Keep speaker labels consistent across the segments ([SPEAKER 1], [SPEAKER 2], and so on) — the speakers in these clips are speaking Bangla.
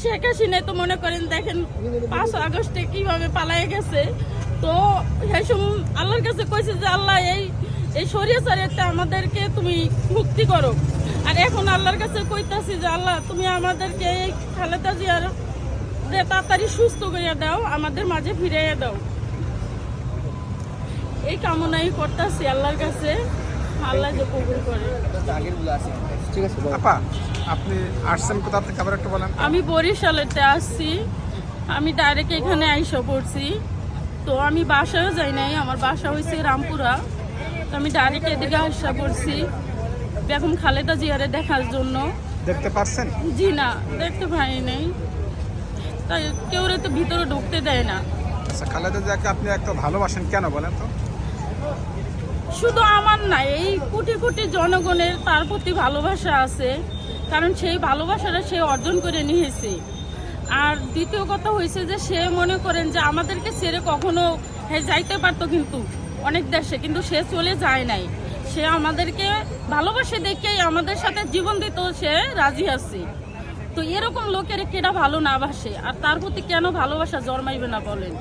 [SPEAKER 1] শেখ হাসিনা তো মনে করেন দেখেন পাঁচ আগস্টে কীভাবে পালায়ে গেছে। তো সময় আল্লাহর কাছে কইছে যে, আল্লাহ, এই এই সারিয়াতে আমাদেরকে তুমি মুক্তি করো। আর এখন আল্লাহর কাছে কইতাছি যে, আল্লাহ, তুমি আমাদেরকে এই খালেদা জিয়ার তাড়াতাড়ি সুস্থ করিয়া দাও, আমাদের মাঝে ফিরাইয়া দাও। এই কামনাই করতেছি আল্লাহর কাছে।
[SPEAKER 2] ঠিক আছে।
[SPEAKER 3] আপা আপনি আসছেন কোথা থেকে? আবার একটু বলেন।
[SPEAKER 1] আমি বরিশালেতে আসছি। আমি ডাইরেক্ট এখানে আইসা পড়ছি। তো আমি বাসায়ও যাই নাই আমার বাসা হয়েছে রামপুরা। তো আমি ডাইরেক্ট এদিকে আসা পড়ছি। বেগম খালেদা জিয়ারে দেখার জন্য।
[SPEAKER 3] দেখতে পারছেন?
[SPEAKER 1] জি না দেখতে পাই নাই। তাই কেউ তো ভিতরে ঢুকতে দেয় না।
[SPEAKER 3] আচ্ছা খালেদা জিয়াকে আপনি এত ভালোবাসেন কেন বলেন তো?
[SPEAKER 1] শুধু আমার না, এই কোটি কোটি জনগণের তার প্রতি ভালোবাসা আছে, কারণ সেই ভালোবাসাটা সে অর্জন করে নিয়েছে। আর দ্বিতীয় কথা হয়েছে যে, সে মনে করেন যে আমাদেরকে ছেড়ে কখনো যাইতে পারতো কিন্তু অনেক দেশে, কিন্তু সে চলে যায় নাই। সে আমাদেরকে ভালোবাসে দেখেই আমাদের সাথে জীবন দিত, সে রাজি আছে। তো এরকম লোকের কেটা ভালো না বাসে, আর তার প্রতি কেন ভালোবাসা জন্মাইবে না বলেন?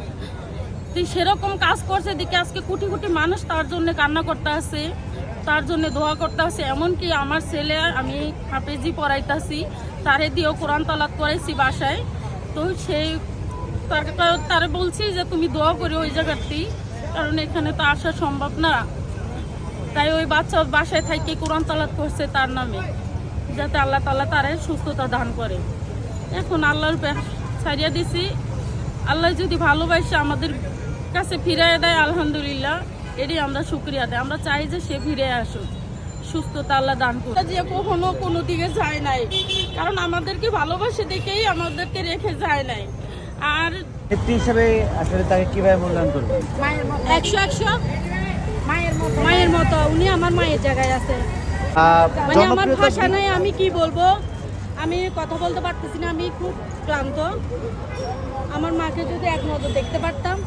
[SPEAKER 1] তুই সেরকম কাজ করছে দিকে আজকে কোটি কোটি মানুষ তার জন্য কান্না করতে আসে তার জন্য দোয়া করতে আছে এমনকি আমার ছেলে, আমি হাফেজি পড়াইতাছি, তারে দিয়েও কোরআন তালাত করাইছি বাসায়। তো সেই তার বলছি যে, তুমি দোয়া করি ওই জায়গাটি কারণ এখানে তো আসা সম্ভব না। তাই ওই বাচ্চা বাসায় থাকি কোরআন তালাত করছে তার নামে, যাতে আল্লাহ তাল্লাহ তারে সুস্থতা দান করে। এখন আল্লাহর ছাড়িয়ে দিছি। আল্লাহ যদি ভালোবাসে আমাদের কাছে ফিরিয়ে দেয় আলহামদুলিল্লাহ এরই আমরা শুক্রিয়া দেয় আমরা চাই যে সে ফিরে আসুক সুস্থতা আল্লাহ দান করুক। যে কখনো কোনো দিকে যায় নাই। কারণ আমাদেরকে ভালোবাসে দেখেই আমাদেরকে রেখে যায় নাই। আর
[SPEAKER 2] নেত্রী হিসেবে আসলে তাকে কীভাবে মূল্যায়ন করবেন?
[SPEAKER 1] একশো একশো?
[SPEAKER 4] মায়ের মতো। মায়ের মতো উনি আমার মায়ের জায়গায় আছে। মানে আমার ভাষা নাই আমি কি বলব? আমি কথা বলতে পারতেছি না আমি খুব ক্লান্ত। আমার মাকে যদি এক নজর দেখতে পারতাম।